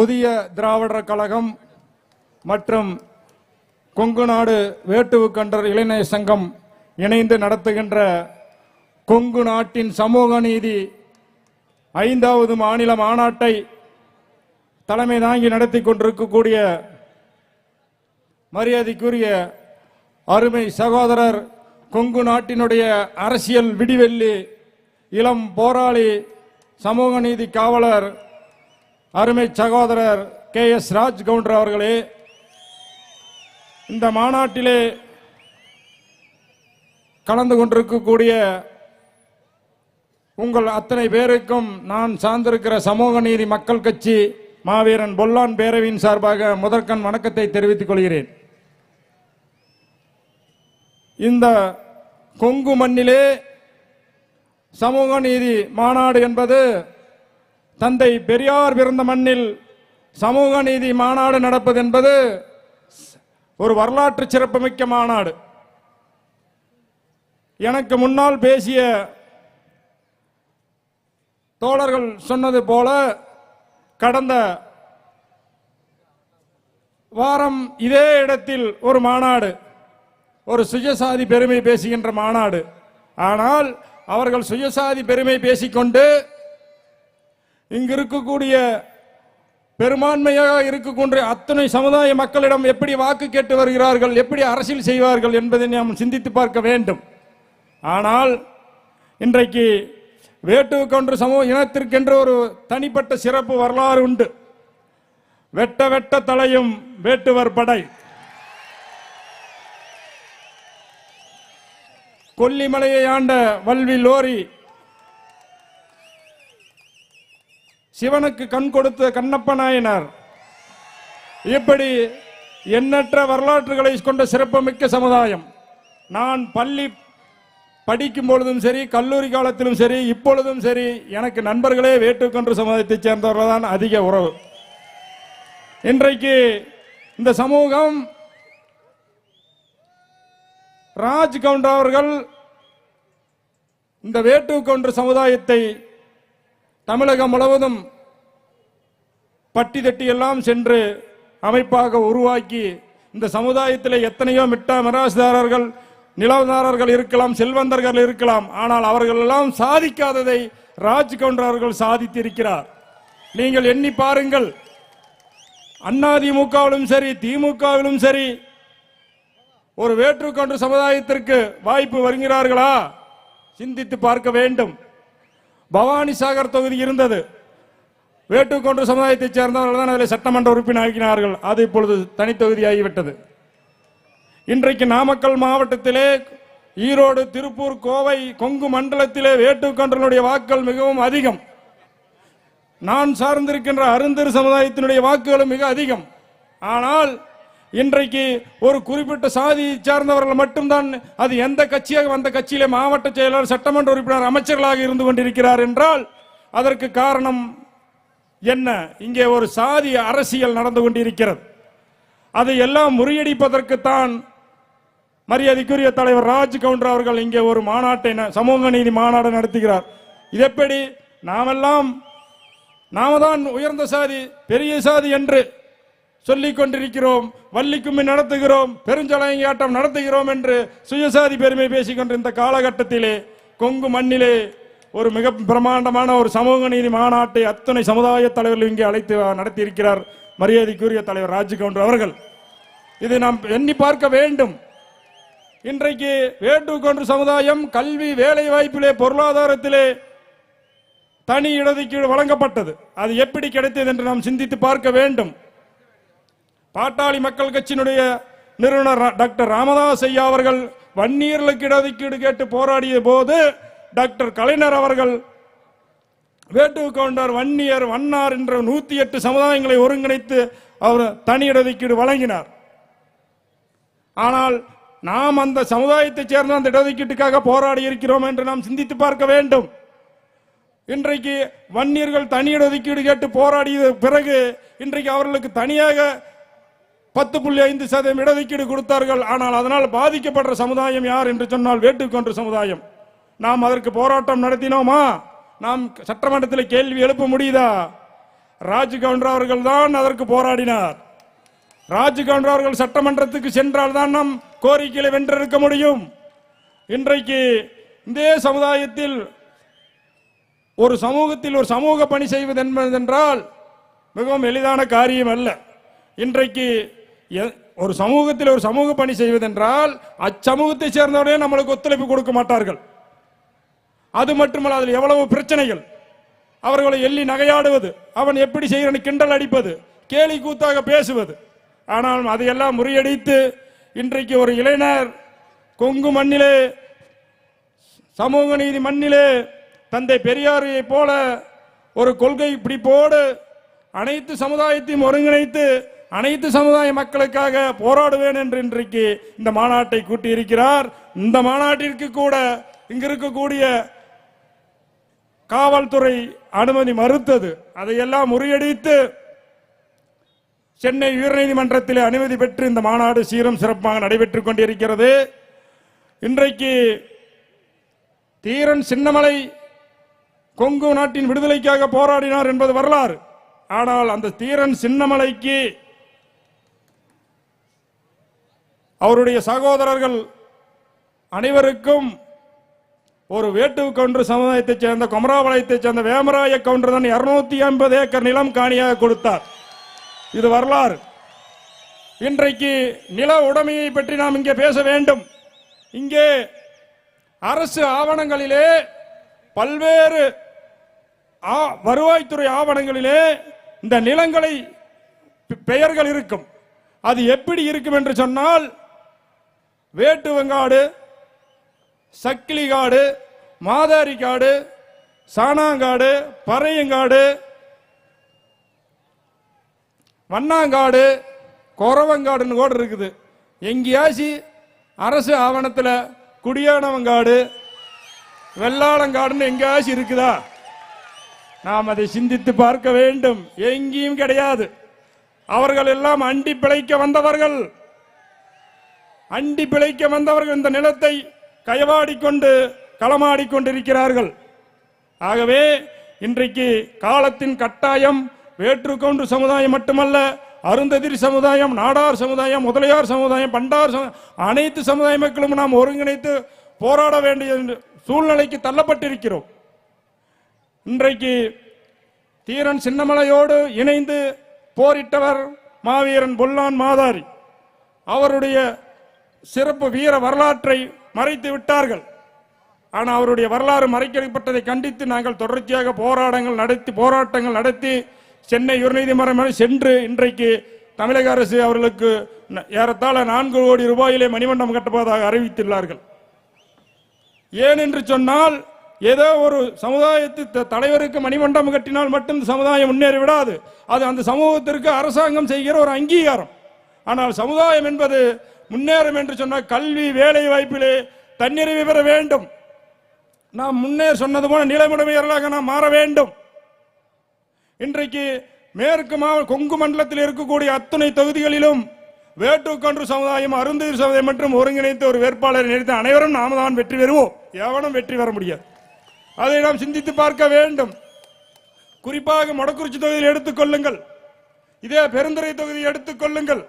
புதிய திராவிடர் கழகம் மற்றும் கொங்கு நாடு வேட்டுவு கண்டர் இளைஞர் சங்கம் இணைந்து நடத்துகின்ற கொங்கு நாட்டின் சமூக நீதி ஐந்தாவது மாநில மாநாட்டை தலைமை தாங்கி நடத்தி கொண்டிருக்கக்கூடிய மரியாதைக்குரிய அருமை சகோதரர் கொங்கு நாட்டினுடைய அரசியல் விடிவெள்ளி இளம் போராளி சமூக நீதி காவலர் அருமை சகோதரர் கே எஸ் ராஜ் கவுண்டர் அவர்களே இந்த மாநாட்டிலே கலந்து கொண்டிருக்கக்கூடிய உங்கள் அத்தனை பேருக்கும் நான் சார்ந்திருக்கிற சமூக நீதி மக்கள் கட்சி மாவீரன் பொல்லான் பேரவையின் சார்பாக முதற்கண் வணக்கத்தை தெரிவித்துக் கொள்கிறேன். இந்த கொங்கு மண்ணிலே சமூக நீதி மாநாடு என்பது தந்தை பெரியார் பிறந்த மண்ணில் சமூக நீதி மாநாடு நடப்பது என்பது ஒரு வரலாற்று சிறப்புமிக்க மாநாடு. எனக்கு முன்னால் பேசிய தோழர்கள் சொன்னது போல கடந்த வாரம் இதே இடத்தில் ஒரு மாநாடு ஒரு சுயசாதி பெருமை பேசுகின்ற மாநாடு. ஆனால் அவர்கள் சுயசாதி பெருமை பேசிக்கொண்டு இங்கு இருக்கக்கூடிய பெரும்பான்மையாக இருக்கக்கூடிய அத்தனை சமுதாய மக்களிடம் எப்படி வாக்கு கேட்டு வருகிறார்கள் எப்படி அரசியல் செய்வார்கள் என்பதை நாம் சிந்தித்து பார்க்க வேண்டும். ஆனால் இன்றைக்கு வேட்டுவுக்கொன்று சமூக இனத்திற்கென்று ஒரு தனிப்பட்ட சிறப்பு வரலாறு உண்டு. வெட்ட வெட்ட தலையும் வேட்டுவர் படை. கொல்லிமலையை ஆண்ட வல்வி லோரி சிவனுக்கு கண் கொடுத்த கண்ணப்ப நாயனார் இப்படி எண்ணற்ற வரலாற்றுகளை கொண்ட சிறப்புமிக்க சமுதாயம். நான் பள்ளி படிக்கும் பொழுதும் சரி கல்லூரி காலத்திலும் சரி இப்பொழுதும் சரி எனக்கு நண்பர்களே வேட்டுக்கன்று சமுதாயத்தைச் சேர்ந்தவர்கள் தான் அதிக உறவு. இன்றைக்கு இந்த சமூகம் ராஜ் கவுண்டர் அவர்கள் இந்த வேட்டுக்கொன்று சமுதாயத்தை தமிழகம் முழுவதும் பட்டி தட்டி எல்லாம் சென்று அமைப்பாக உருவாக்கி இந்த சமுதாயத்தில் எத்தனையோ மிட்டா மிராசுதாரர்கள் நிலவுதாரர்கள் இருக்கலாம் செல்வந்தர்கள் இருக்கலாம் ஆனால் அவர்கள் எல்லாம் சாதிக்காததை ராஜ் கவுண்டர் அவர்கள் சாதித்திருக்கிறார். நீங்கள் எண்ணி பாருங்கள். அதிமுகவிலும் சரி திமுகவிலும் சரி ஒரு வேற்றுக்கொண்டு சமுதாயத்திற்கு வாய்ப்பு வருகிறார்களா? சிந்தித்து பார்க்க வேண்டும். பவானி சாகர் தொகுதி இருந்தது. வேட்டுக்கொன்று சமுதாயத்தைச் சேர்ந்தவர்கள் தான் அதில் சட்டமன்ற உறுப்பினர் அது இப்பொழுது தனித்தொகுதியாகிவிட்டது இன்றைக்கு நாமக்கல் மாவட்டத்திலே ஈரோடு திருப்பூர் கோவை கொங்கு மண்டலத்திலே வேட்டுக்கொன்றனுடைய வாக்குகள் மிகவும் அதிகம். நான் சார்ந்திருக்கின்ற அருந்தர் சமுதாயத்தினுடைய வாக்குகளும் மிக அதிகம். ஆனால் இன்றைக்கு ஒரு குறிப்பிட்ட சாதியை சார்ந்தவர்கள் மட்டும்தான் அது எந்த கட்சியாக வந்த கட்சியிலே மாவட்ட செயலாளர் சட்டமன்ற உறுப்பினர் அமைச்சர்களாக இருந்து கொண்டிருக்கிறார் என்றால் அதற்கு காரணம் என்ன? இங்கே ஒரு சாதி அரசியல் நடந்து கொண்டிருக்கிறது. அதை எல்லாம் முறியடிப்பதற்குத்தான் மரியாதைக்குரிய தலைவர் ராஜ் கவுண்டர் அவர்கள் இங்கே ஒரு மாநாட்டை சமூக நீதி மாநாடு நடத்துகிறார். இது எப்படி? நாமெல்லாம் நாம தான் உயர்ந்த சாதி பெரிய சாதி என்று சொல்லிக் கொண்டிருக்கிறோம் வள்ளிக்கும்மி நடத்துகிறோம் பெருஞ்சலையாட்டம் நடத்துகிறோம் என்று சுயசாதி பெருமை பேசிக் கொண்டிருந்த காலகட்டத்திலே கொங்கு மண்ணிலே ஒரு மிக பிரம்மாண்டமான ஒரு சமூக நீதி மாநாட்டை அத்தனை சமுதாய தலைவர்கள் இங்கே அழைத்து நடத்தியிருக்கிறார் மரியாதைக்குரிய தலைவர் ராஜ்கவுண்டர் அவர்கள். இதை நாம் எண்ணி பார்க்க வேண்டும். இன்றைக்கு வேட்டுக்கொன்று சமுதாயம் கல்வி வேலை வாய்ப்பிலே பொருளாதாரத்திலே தனி இடஒதுக்கீடு வழங்கப்பட்டது. அது எப்படி கிடைத்தது என்று நாம் சிந்தித்து பார்க்க வேண்டும். பாட்டாளி மக்கள் கட்சியினுடைய நிறுவனர் ரா- டாக்டர் ராமதாஸ் ஐயா அவர்கள் வன்னியர்களுக்கு இடஒதுக்கீடு கேட்டு போராடிய போது டாக்டர் கலைஞர் அவர்கள் வேட்டு கவுண்டர் வன்னியர் வன்னார் என்ற நூத்தி எட்டு சமுதாயங்களை ஒருங்கிணைத்து அவர் தனி இடஒதுக்கீடு வழங்கினார். ஆனால் நாம் அந்த சமுதாயத்தைச் சேர்ந்த அந்த இடஒதுக்கீட்டுக்காக போராடி இருக்கிறோம் என்று நாம் சிந்தித்து பார்க்க வேண்டும். இன்றைக்கு வன்னியர்கள் தனி இடஒதுக்கீடு கேட்டு போராடிய பிறகு இன்றைக்கு அவர்களுக்கு தனியாக பத்து புள்ளி ஐந்து சதவீதம் இடஒதுக்கீடு கொடுத்தார்கள். ஆனால் அதனால் பாதிக்கப்படுற சமுதாயம் யார் என்று சொன்னால் வேட்டுக்கொன்ற சமுதாயம். நாம் அதற்கு போராட்டம் நடத்தினோமா? நாம் சட்டமன்றத்தில் கேள்வி எழுப்ப முடியுதா? ராஜ்கவுண்டர் அவர்கள் தான் அதற்கு போராடினார். ராஜ்கவுண்டர் அவர்கள் சட்டமன்றத்துக்கு சென்றால் தான் நம் கோரிக்கைகளை வென்றெடுக்க முடியும். இன்றைக்கு இந்த சமுதாயத்தில் ஒரு சமூகத்தில் ஒரு சமூக பணி செய்வது என்பதென்றால் மிகவும் எளிதான காரியம் அல்ல. இன்றைக்கு ஒரு சமூகத்தில் ஒரு சமூக பணி செய்வதென்றால் அச்சமூகத்தை சேர்ந்தவரே நம்மளுக்கு ஒத்துழைப்பு கொடுக்க மாட்டார்கள். அது மட்டுமல்ல அதில் எவ்வளவு பிரச்சனைகள். அவர்களை எள்ளி நகையாடுவது அவன் எப்படி செய்கிறான் கிண்டல் அடிப்பது கேலி கூத்தாக பேசுவது. ஆனால் அதையெல்லாம் முறியடித்து இன்றைக்கு ஒரு இளைஞர் கொங்கு மண்ணிலே சமூக நீதி மண்ணிலே தந்தை பெரியாரை போல ஒரு கொள்கை பிடிப்போடு அனைத்து சமுதாயத்தையும் ஒருங்கிணைத்து அனைத்து சமுதாய மக்களுக்காக போராடுவேன் என்று இன்றைக்கு இந்த மாநாட்டை கூட்டியிருக்கிறார். இந்த மாநாட்டிற்கு கூட இங்கு இருக்கக்கூடிய காவல்துறை அனுமதி மறுத்தது. அதையெல்லாம் முறியடித்து சென்னை உயர்நீதிமன்றத்தில் அனுமதி பெற்று இந்த மாநாடு சீரும் சிறப்பாக நடைபெற்றுக் கொண்டிருக்கிறது. இன்றைக்கு தீரன் சின்னமலை கொங்கு நாட்டின் விடுதலைக்காக போராடினார் என்பது வரலாறு. ஆனால் அந்த தீரன் சின்னமலைக்கு அவருடைய சகோதரர்கள் அனைவருக்கும் ஒரு வேட்டு கவுண்டர் சமுதாயத்தைச் சேர்ந்த குமராபாளையத்தைச் சேர்ந்த வேமராய கவுண்டர் தான் இருநூத்தி ஐம்பது ஏக்கர் நிலம் காணியாக கொடுத்தார். இது வரலாறு. இன்றைக்கு நில உடைமையை பற்றி நாம் இங்கே பேச வேண்டும். இங்கே அரசு ஆவணங்களிலே பல்வேறு ஆ- வருவாய்த்துறை ஆவணங்களிலே இந்த நிலங்களை பெயர்கள் இருக்கும். அது எப்படி இருக்கும் என்று சொன்னால் வேட்டுவங்காடு சக்கிலிகாடு மாதாரிக்காடு சாணாங்காடு பறையங்காடு வண்ணாங்காடு குறவங்காடுன்னு கூட இருக்குது. எங்கேயாச்சு அரசு ஆவணத்தில் குடியானவங்காடு வெள்ளாளங்காடுன்னு எங்கேயாச்சும் இருக்குதா? நாம் அதை சிந்தித்து பார்க்க வேண்டும். எங்கேயும் கிடையாது. அவர்கள் எல்லாம் அண்டி பிழைக்க வந்தவர்கள். அண்டி பிழைக்க வந்தவர்கள் இந்த நிலத்தை கைவாடிக்கொண்டு களமாடிக்கொண்டிருக்கிறார்கள். ஆகவே இன்றைக்கு காலத்தின் கட்டாயம் வேற்றுக்கொண்டு சமுதாயம் மட்டுமல்ல அருந்ததிரி சமுதாயம் நாடார் சமுதாயம் முதலியார் சமுதாயம் பண்டார் அனைத்து சமுதாய மக்களும் நாம் ஒருங்கிணைத்து போராட வேண்டிய சூழ்நிலைக்கு தள்ளப்பட்டிருக்கிறோம். இன்றைக்கு தீரன் சின்னமலையோடு இணைந்து போரிட்டவர் மாவீரன் பொல்லான் மாதாரி. அவருடைய சிறப்பு வீர வரலாற்றை மறைத்து விட்டார்கள். ஆனால் அவருடைய வரலாறு மறைக்கப்பட்டதை கண்டித்து நாங்கள் தொடர்ச்சியாக போராட்டங்கள் நடத்தி போராட்டங்கள் நடத்தி சென்னை உயர்நீதிமன்றம் சென்று இன்றைக்கு தமிழக அரசு அவர்களுக்கு ஏறத்தாழ நான்கு கோடி ரூபாயிலே மணிமண்டபம் கட்டுவதாக அறிவித்துள்ளார்கள். ஏன் என்று சொன்னால் ஏதோ ஒரு சமுதாயத்து த- தலைவருக்கு மணிமண்டபம் கட்டினால் மட்டும் சமுதாயம் முன்னேறி விடாது. அது அந்த சமூகத்திற்கு அரசாங்கம் செய்கிற ஒரு அங்கீகாரம். ஆனால் சமுதாயம் என்பது முன்னேறும் என்று சொன்னால் கல்வி வேலை வாய்ப்பிலே தன்னிறைவு பெற வேண்டும். நாம் முன்னே சொன்னது போல நிலைமுடைமையர்களாக நாம் மாற வேண்டும். இன்றைக்கு மேற்கு மாவட்ட கொங்கு மண்டலத்தில் இருக்கக்கூடிய அத்துணை தொகுதிகளிலும் வேட்டுக்கன்று சமுதாயம் அருந்தீர் சமுதாயம் மற்றும் ஒருங்கிணைத்து ஒரு வேட்பாளரை நிறுத்த அனைவரும் நாம தான் வெற்றி பெறுவோம். எவனும் வெற்றி பெற முடியாது. அதை நாம் சிந்தித்து பார்க்க வேண்டும். குறிப்பாக மொடக்குறிச்சி தொகுதியில் எடுத்துக்கொள்ளுங்கள் இதே பெருந்துறை தொகுதியை எடுத்துக்கொள்ளுங்கள்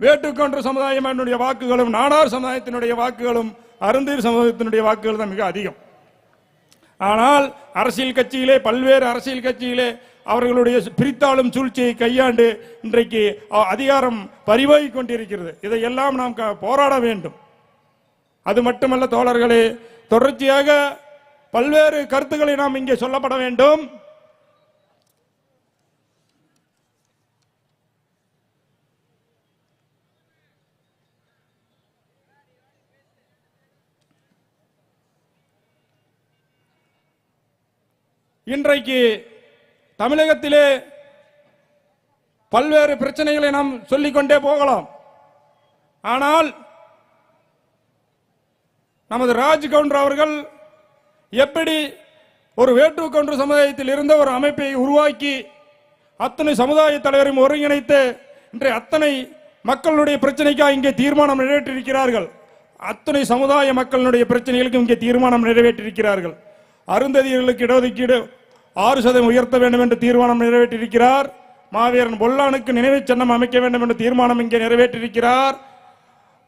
வேட்டுக்கொன்று சமுதாயம் என்னுடைய வாக்குகளும் நாடார் சமுதாயத்தினுடைய வாக்குகளும் அருந்தீர் சமுதாயத்தினுடைய வாக்குகள் தான் மிக அதிகம். ஆனால் அரசியல் கட்சியிலே பல்வேறு அரசியல் கட்சியிலே அவர்களுடைய பிரித்தாளும் சூழ்ச்சியை கையாண்டு இன்றைக்கு அதிகாரம் பரிவாகி கொண்டிருக்கிறது. இதையெல்லாம் நாம் க- போராட வேண்டும். அது மட்டுமல்ல தோழர்களே தொடர்ச்சியாக பல்வேறு கருத்துக்களை நாம் இங்கே சொல்லப்பட வேண்டும். இன்றைக்கு தமிழகத்திலே பல்வேறு பிரச்சனைகளை நாம் சொல்லிக்கொண்டே போகலாம். ஆனால் நமது ராஜ் கவுண்டர் அவர்கள் எப்படி ஒரு வேட்டு கவுண்டர் சமுதாயத்தில் இருந்த ஒரு அமைப்பை உருவாக்கி அத்தனை சமுதாய தலைவரையும் ஒருங்கிணைத்து இன்றைய அத்தனை மக்களுடைய பிரச்சனைக்காக இங்கே தீர்மானம் நிறைவேற்றியிருக்கிறார்கள். அத்தனை சமுதாய மக்களுடைய பிரச்சனைகளுக்கும் இங்கே தீர்மானம் நிறைவேற்றியிருக்கிறார்கள். அருந்ததியர்களுக்கு இடஒதுக்கீடு ஆறு சதவீதம் உயர்த்த வேண்டும் என்று தீர்மானம் நிறைவேற்றியிருக்கிறார். மாவீரன் பொல்லானுக்கு நினைவுச் சின்னம் அமைக்க வேண்டும் என்று தீர்மானம் இங்கே நிறைவேற்றியிருக்கிறார்.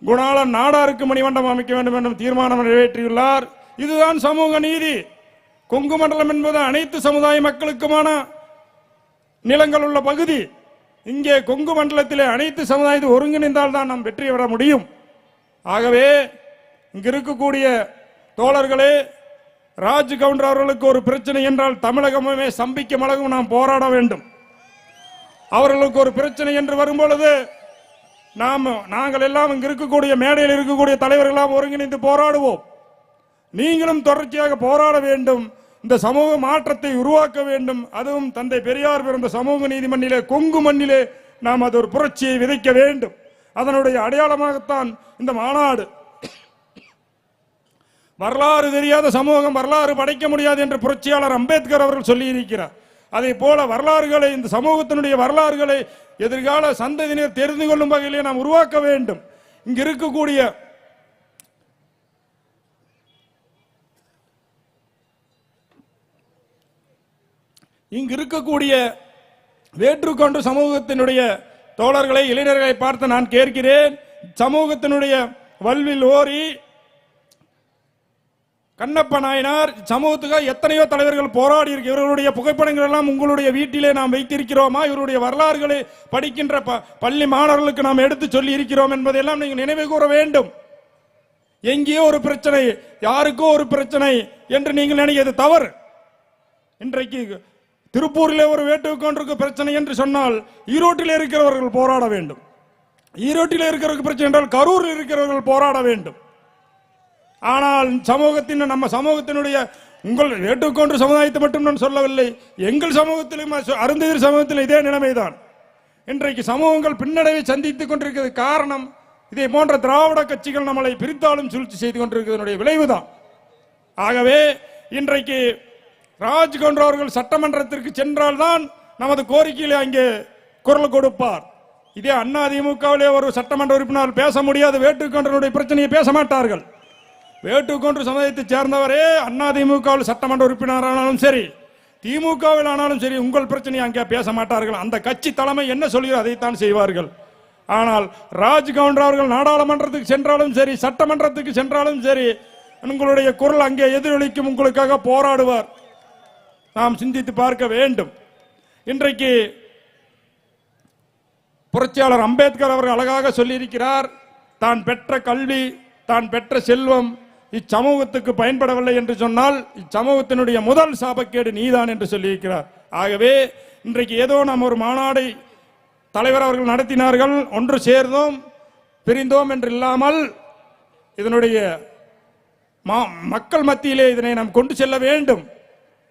குணாளன் நாடாருக்கு மணிமண்டபம் அமைக்க வேண்டும் என்றும் தீர்மானம் நிறைவேற்றியுள்ளார். இதுதான் சமூக நீதி. கொங்கு மண்டலம் என்பது அனைத்து சமுதாய மக்களுக்குமான நிலங்கள் உள்ள பகுதி. இங்கே கொங்கு மண்டலத்திலே அனைத்து சமுதாயத்தை ஒருங்கிணைந்தால் தான் நாம் வெற்றி பெற முடியும். ஆகவே இங்கு இருக்கக்கூடிய தோழர்களே ராஜ் கவுண்டர் அவர்களுக்கு ஒரு பிரச்சனை என்றால் தமிழகமே சம்பிக்கும் மழகும் நாம் போராட வேண்டும். அவர்களுக்கு ஒரு பிரச்சனை என்று வரும்பொழுது நாம் நாங்கள் எல்லாம் இங்கு இருக்கக்கூடிய மேடையில் இருக்கக்கூடிய தலைவர்களாக ஒருங்கிணைந்து போராடுவோம். நீங்களும் தொடர்ச்சியாக போராட வேண்டும். இந்த சமூக மாற்றத்தை உருவாக்க வேண்டும். அதுவும் தந்தை பெரியார் பிறந்த சமூக நீதி மண்ணிலே கொங்கு மண்ணிலே நாம் அது ஒரு புரட்சியை விதைக்க வேண்டும். அதனுடைய அடையாளமாகத்தான் இந்த மாநாடு வரலாறு தெரியாத சமூகம் வரலாறு படைக்க முடியாது என்று புரட்சியாளர் அம்பேத்கர் அவர்கள் சொல்லியிருக்கிறார். அதே போல வரலாறுகளை இந்த சமூகத்தினுடைய வரலாறுகளை எதிர்கால சந்ததியினர் தெரிந்து கொள்ளும் வகையிலே நாம் உருவாக்க வேண்டும். இங்கு இருக்கக்கூடிய இங்கு இருக்கக்கூடிய வேற்றுக்கொண்டு சமூகத்தினுடைய தோழர்களை இளைஞர்களை பார்த்து நான் கேட்கிறேன். சமூகத்தினுடைய வல்வில் ஓரி கண்ணப்ப நாயனார் சமூகத்துக்காக எத்தனையோ தலைவர்கள் போராடி இருக்கு. இவர்களுடைய புகைப்படங்கள் எல்லாம் உங்களுடைய வீட்டிலே நாம் வைத்திருக்கிறோமா? இவருடைய வரலாறுகளை படிக்கின்ற ப- பள்ளி மாணவர்களுக்கு நாம் எடுத்து சொல்லி இருக்கிறோம் என்பதையெல்லாம் நீங்கள் நினைவு கூற வேண்டும். எங்கேயோ ஒரு பிரச்சனை யாருக்கோ ஒரு பிரச்சனை என்று நீங்கள் நினைக்கிறது தவறு. இன்றைக்கு திருப்பூரிலே ஒரு வேட்டுக்கொண்டிருக்கு பிரச்சனை என்று சொன்னால் ஈரோட்டில் இருக்கிறவர்கள் போராட வேண்டும். ஈரோட்டில் இருக்கிறவர்கள் பிரச்சனை என்றால் கரூரில் இருக்கிறவர்கள் போராட வேண்டும். ஆனால் சமூகத்தின் நம்ம சமூகத்தினுடைய உங்கள் ஏற்றுக்கொண்டு சமுதாயத்தை மட்டும் நான் சொல்லவில்லை. எங்கள் சமூகத்திலும் அசு- அருந்ததிர் சமூகத்தில் இதே நிலைமைதான். இன்றைக்கு சமூகங்கள் பின்னடைவை சந்தித்துக் கொண்டிருக்கிறது காரணம் இதே போன்ற திராவிட கட்சிகள் நம்மளை பிரித்தாலும் சூழ்ச்சி செய்து கொண்டிருக்கிறதனுடைய விளைவுதான். ஆகவே இன்றைக்கு ராஜ் அவர்கள் சட்டமன்றத்திற்கு சென்றால்தான் நமது கோரிக்கையிலே அங்கே குரல் கொடுப்பார். இதே அண்ணா ஒரு சட்டமன்ற உறுப்பினர் பேச முடியாது வேட்டுக்கொன்றனுடைய பிரச்சனையை பேச மாட்டார்கள். வேட்டுக்கொன்று சமுதாயத்தைச் சேர்ந்தவரே அண்ணா திமுகவில் சட்டமன்ற உறுப்பினரானாலும் சரி திமுகவில் ஆனாலும் சரி உங்கள் பிரச்சனையை அங்கே பேச மாட்டார்கள். அந்த கட்சி தலைமை என்ன சொல்கிறோ அதைத்தான் செய்வார்கள். ஆனால் ராஜ் கவுண்டர் அவர்கள் நாடாளுமன்றத்துக்கு சென்றாலும் சரி சட்டமன்றத்துக்கு சென்றாலும் சரி உங்களுடைய குரல் அங்கே எதிரொலிக்கும் உங்களுக்காக போராடுவார். நாம் சிந்தித்து பார்க்க வேண்டும். இன்றைக்கு புரட்சியாளர் அம்பேத்கர் அவர்கள் அழகாக சொல்லியிருக்கிறார் தான் பெற்ற கல்வி தான் பெற்ற செல்வம் இச்சமூகத்துக்கு பயன்படவில்லை என்று சொன்னால் இச்சமூகத்தினுடைய முதல் சாபக்கேடு நீதான் என்று சொல்லியிருக்கிறார். ஆகவே இன்றைக்கு ஏதோ நாம் ஒரு மாநாடை தலைவர் அவர்கள் நடத்தினார்கள் ஒன்று சேர்ந்தோம் பிரிந்தோம் என்று இல்லாமல் இதனுடைய மா- மக்கள் மத்தியிலே இதனை நாம் கொண்டு செல்ல வேண்டும்.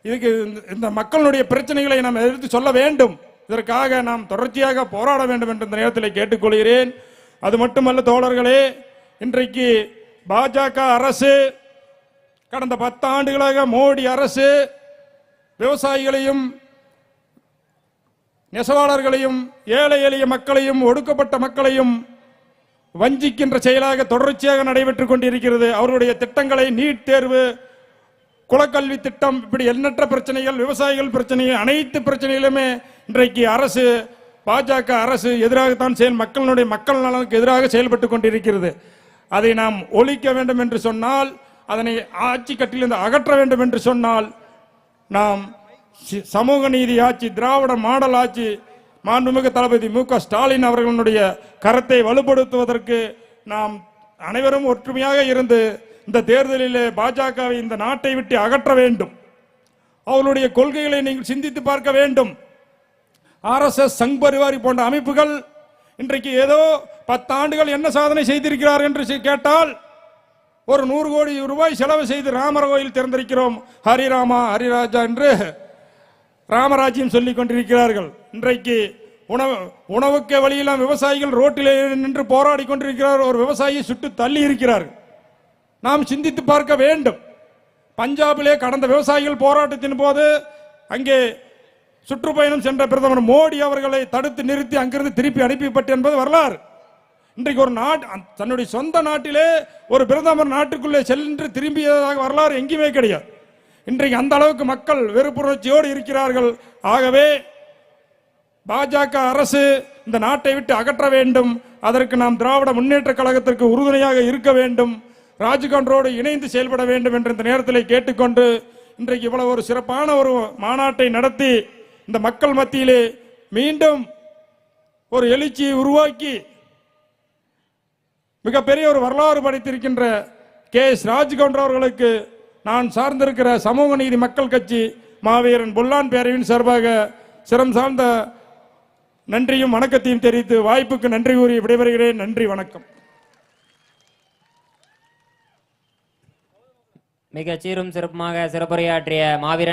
இதுக்கு இந்த- இந்த மக்களுடைய பிரச்சனைகளை நாம் எதிர்த்து சொல்ல வேண்டும். இதற்காக நாம் தொடர்ச்சியாக போராட வேண்டும் என்று இந்த நேரத்தில் கேட்டுக்கொள்கிறேன். அது மட்டுமல்ல தோழர்களே இன்றைக்கு பாஜக அரசு கடந்த பத்து ஆண்டுகளாக மோடி அரசு விவசாயிகளையும் நெசவாளர்களையும் ஏழை எளிய மக்களையும் ஒடுக்கப்பட்ட மக்களையும் வஞ்சிக்கின்ற செயலாக தொடர்ச்சியாக நடைபெற்றுக் கொண்டிருக்கிறது. அவருடைய திட்டங்களை நீட் தேர்வு குலக்கல்வி திட்டம் இப்படி எண்ணற்ற பிரச்சனைகள் விவசாயிகள் பிரச்சனைகள் அனைத்து பிரச்சனைகளுமே இன்றைக்கு அரசு பாஜக அரசு எதிராகத்தான் செயல் மக்களுடைய மக்கள் நலனுக்கு எதிராக செயல்பட்டு கொண்டிருக்கிறது. அதை நாம் ஒழிக்க வேண்டும் என்று சொன்னால் அதனை ஆட்சி கட்டிலிருந்து அகற்ற வேண்டும் என்று சொன்னால் நாம் சி- சமூக நீதி ஆட்சி திராவிட மாடல் ஆட்சி மாண்புமிகு தளபதி மு க ஸ்டாலின் அவர்களுடைய கரத்தை வலுப்படுத்துவதற்கு நாம் அனைவரும் ஒற்றுமையாக இருந்து இந்த தேர்தலிலே பாஜகவை இந்த நாட்டை விட்டு அகற்ற வேண்டும். அவர்களுடைய கொள்கைகளை நீங்கள் சிந்தித்து பார்க்க வேண்டும். ஆர்எஸ்எஸ் சங் பரிவாரி போன்ற அமைப்புகள் இன்றைக்கு ஏதோ பத்து ஆண்டுகள் என்ன சாதனை செய்திருக்கிறார் என்று கேட்டால் ஒரு நூறு கோடி ரூபாய் செலவு செய்து ராமர் கோயில் திறந்திருக்கிறோம். ஹரிராமா ஹரிராஜா என்று ராமராஜ்யம் சொல்லிக் கொண்டிருக்கிறார்கள். இன்றைக்கு உணவு உணவுக்கு வழியெல்லாம் விவசாயிகள் ரோட்டிலே நின்று போராடி கொண்டிருக்கிறார். ஒரு விவசாயி சுட்டு தள்ளி இருக்கிறார்கள் நாம் சிந்தித்து பார்க்க வேண்டும். பஞ்சாபிலே கடந்த விவசாயிகள் போராட்டத்தின் போது அங்கே சுற்றுப்பயணம் சென்ற பிரதமர் மோடி அவர்களை தடுத்து நிறுத்தி அங்கிருந்து திருப்பி அனுப்பிப்பட்டு என்பது வரலாறு. இன்றைக்கு ஒரு நாட் தன்னுடைய சொந்த நாட்டிலே ஒரு பிரதமர் நாட்டுக்குள்ளே சென்று திரும்பியதாக வரலாறு எங்கேயுமே கிடையாது. இன்றைக்கு அந்த அளவுக்கு மக்கள் வெறுப்புணர்ச்சியோடு இருக்கிறார்கள். ஆகவே பாஜக அரசு இந்த நாட்டை விட்டு அகற்ற வேண்டும். அதற்கு நாம் திராவிட முன்னேற்ற கழகத்திற்கு உறுதுணையாக இருக்க வேண்டும். ராஜ்கண்டரோடு இணைந்து செயல்பட வேண்டும் என்ற இந்த நேரத்தில் கேட்டுக்கொண்டு இன்றைக்கு இவ்வளவு ஒரு சிறப்பான ஒரு மாநாட்டை நடத்தி இந்த மக்கள் மத்தியிலே மீண்டும் ஒரு எழுச்சியை உருவாக்கி மிகப்பெரிய ஒரு வரலாறு படைத்திருக்கின்ற கே எஸ் ராஜ்கவுண்டர் அவர்களுக்கு நான் சார்ந்திருக்கிற சமூக நீதி மக்கள் கட்சி மாவீரன் புல்லான் பேரவின் சார்பாக சிரம் சார்ந்த நன்றியும் வணக்கத்தையும் தெரிவித்து வாய்ப்புக்கு நன்றி கூறி விடைபெறுகிறேன். நன்றி வணக்கம். மிக சீரும் சிறப்புமாக சிறப்புரையாற்றிய மாவீரன்